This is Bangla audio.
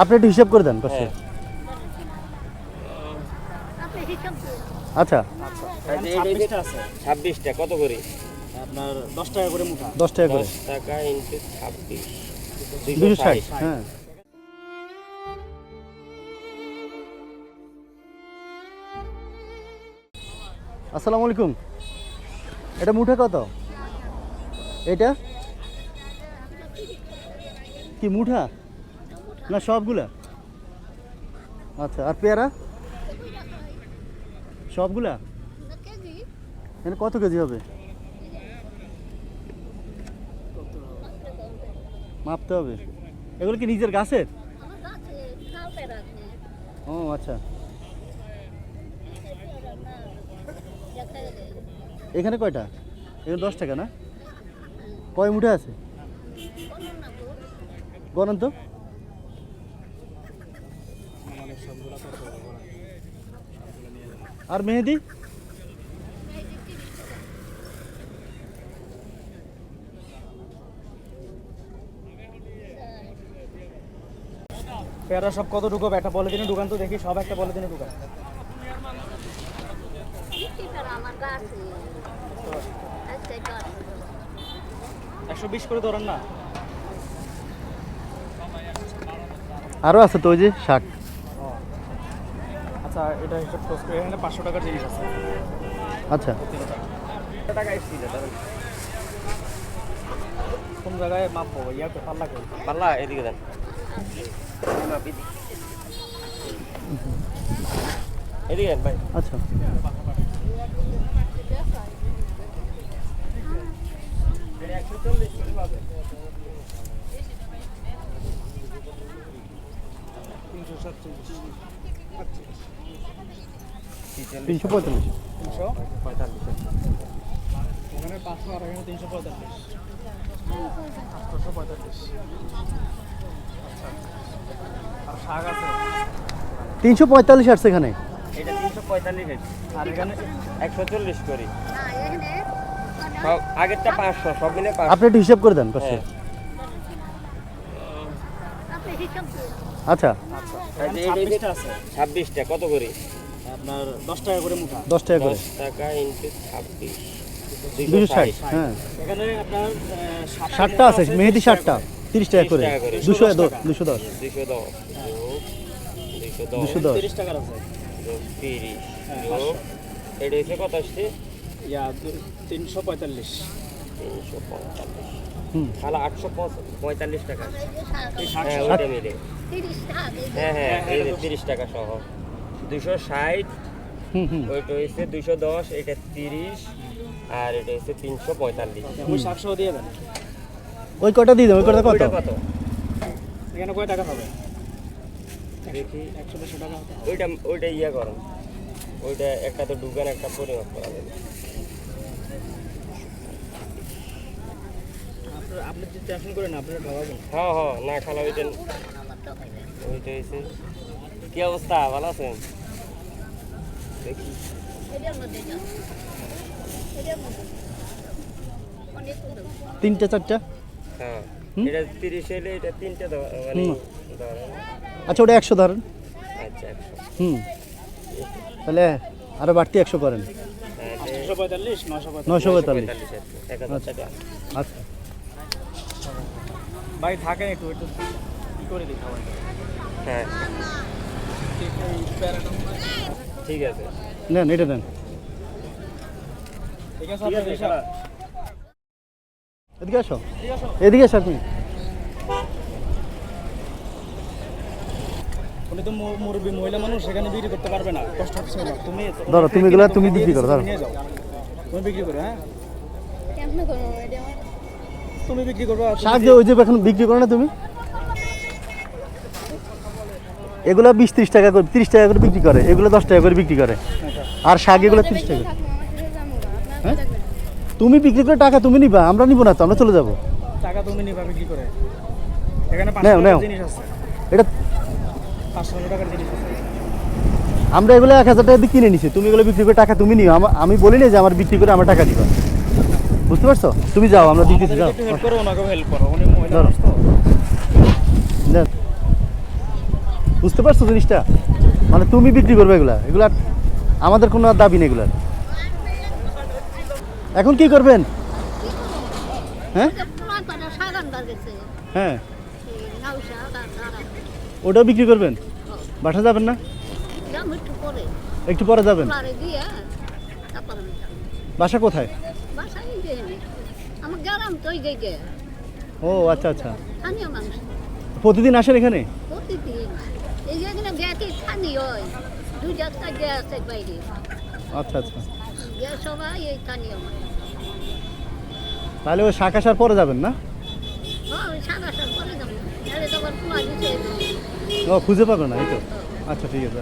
আপনি একটু হিসাব করে দেন কষ্ট হ্যাঁ। আচ্ছা। ছাব্বিশটা কত করে? আপনার দশ টাকা করে মুঠা। দশ টাকা করে। টাকা ইন্টু ছাব্বিশ দুশো ষাট। হ্যাঁ। আসসালামু আলাইকুম। এটা মুঠা কত? এটা? কি মুঠা? না, সবগুলা। আচ্ছা আর পেয়ারা? সবগুলা? এখানে কত কেজি হবে? মাপতে হবে। এগুলো কি নিজের গাছের? ও আচ্ছা। এখানে কয়টা? এখানে দশ টাকা, না? কয় মুঠে আছে? গণন তো আর মেহেদি? পেয়ারা সব কত ঢুকবে? একটা বলে দিনে ঢুকান তো দেখি, সব একটা বলে দিনে ঢুকান একশো বিশ করে ধরেন না। আরও আছে তো ওই যে শাক। আচ্ছা এটা হিসাব খরচ করে। এখানে পাঁচশো টাকার জিনিস আছে। আচ্ছা। টাকা এসেছিল কোন জায়গায় মাপবো ইয়াতে পাল্লা কই পাল্লা এদিকে দেন এদিকে দেন ভাই। আচ্ছা। তিনশো সাতচল্লিশ। তিনশো পঁয়তাল্লিশ। তিনশো পঁয়তাল্লিশ এখানে পাঁচশো আর এখানে তিনশো পঁয়তাল্লিশ আটশোশো পঁয়তাল্লিশ আচ্ছা আর শাক আছে। তিনশো পঁয়তাল্লিশ আসছে এখানে এটা তিনশো পঁয়তাল্লিশ আর এখানে একশো চল্লিশ করি। সব আগেরটা পাঁচশো সব মিলে পাঁচশো। আপনি একটু হিসাব করে দেন কষ্ট হ্যাঁ। আচ্ছা আচ্ছা। ছাব্বিশটা কত করে? আপনার দশ টাকা করে মুঠা। দশ টাকা করে। টাকা ইন্টু ছাব্বিশ দুশো ষাট হ্যাঁ। এখানে আপনার ষাটটা আছে মেহেদি ষাটটা তিরিশ টাকা করে। 30 করে। দুশো দশ দুশো দশ। দুশো দশ দুশো। দশ দশ। তিরিশ টাকার আছে। তিরিশ হ্যাঁ, এটা হচ্ছে কত আসছে? তিনশো পঁয়তাল্লিশ। তিনশো পঁয়তাল্লিশ। হুম তাহলে আটশো পঁয়তাল্লিশ টাকা। হ্যাঁ ওইটা মিলে। হ্যাঁ হ্যাঁ এই যে তিরিশ টাকা সহ। দুশো ষাট ওইটা হচ্ছে দুশো দশ এটা তিরিশ আর এটা হচ্ছে তিনশো পঁয়তাল্লিশ। ওই সাতশো দিয়ে দেন। ওই কটা দিয়ে ওই কটা কত? কত? এখানে কয় টাকা হবে? দেখি। একশো দেড়শো টাকা ওইটা ওইটা ইয়ে করো। ওইটা একটা তো ঢুকান একটা পরিমাপ করা যাবে। আপনি যে টেনশন করেন আপনারা ঢাকাবেন হ্যাঁ হ্যাঁ না খালা ওইটা ওইটা হয়েছে কি অবস্থা? ভালো আছেন? দেখি তিনটা চারটা? হ্যাঁ হুম? এটা তিরিশ এলে এটা তিনটে দেওয়া মানে। আচ্ছা ওটা একশো ধরেন। আচ্ছা একশো। হুম। তাহলে আরও বাড়তি একশো করেন। হ্যাঁ, পঁয়তাল্লিশ নশো পঁয়তাল্লিশ। নশো পঁয়তাল্লিশ। আর আচ্ছা। ভাই থাকেন একটু একটু ই করে দিই খাবার হ্যাঁ। ঠিক আছে। নেন এটা নেন ঠিক আছে। এদিকে আসো। এদিকে আসো আপনি। উনি তো মুরব্বী মহিলা মানুষ সেখানে বিক্রি করতে পারবে না। কষ্ট হচ্ছে না তুমি ধরো, তুমি এগুলা তুমি বিক্রি করো, ধরো। তুমি বিক্রি করো হ্যাঁ? তুমি বিক্রি করবে শাক যে ওই যে এখন বিক্রি করো না তুমি? এগুলো বিশ ত্রিশ টাকা করে তিরিশ টাকা করে বিক্রি করে। এগুলো দশ টাকা করে বিক্রি করে। আর শাক এগুলো তিরিশ টাকা হ্যাঁ? তুমি বিক্রি করে টাকা তুমি নিবা আমরা নিব না তো আমরা চলে যাব। টাকা তুমি নিবা বিক্রি করে। এখানে জিনিস আছে। এটা টাকার জিনিস আছে। আমরা এগুলো এক হাজার টাকা দিয়ে কিনে নিছি। তুমি এগুলো বিক্রি করে টাকা তুমি নিও। আমি বলি না যে আমার বিক্রি করে আমার টাকা দিবা বুঝতে পারছ? তুমি যাও আমরা দিতেছি যাও। বুঝতে পারছ জিনিসটা? মানে তুমি বিক্রি করবে এগুলা। এগুলা আমাদের কোনো আর দাবি নেই এগুলার। এখন কি করবেন? হ্যাঁ? হ্যাঁ। ওটাও বিক্রি করবেন? বাসা যাবেন না? একটু পরে। যাবেন? বাসা কোথায়? ও আচ্ছা আচ্ছা। প্রতিদিন আসেন এখানে? আচ্ছা আচ্ছা। তাহলে ওই শাক আসার পরে যাবেন না? হ্যাঁ ও খুঁজে পাবে না এই তো। আচ্ছা ঠিক আছে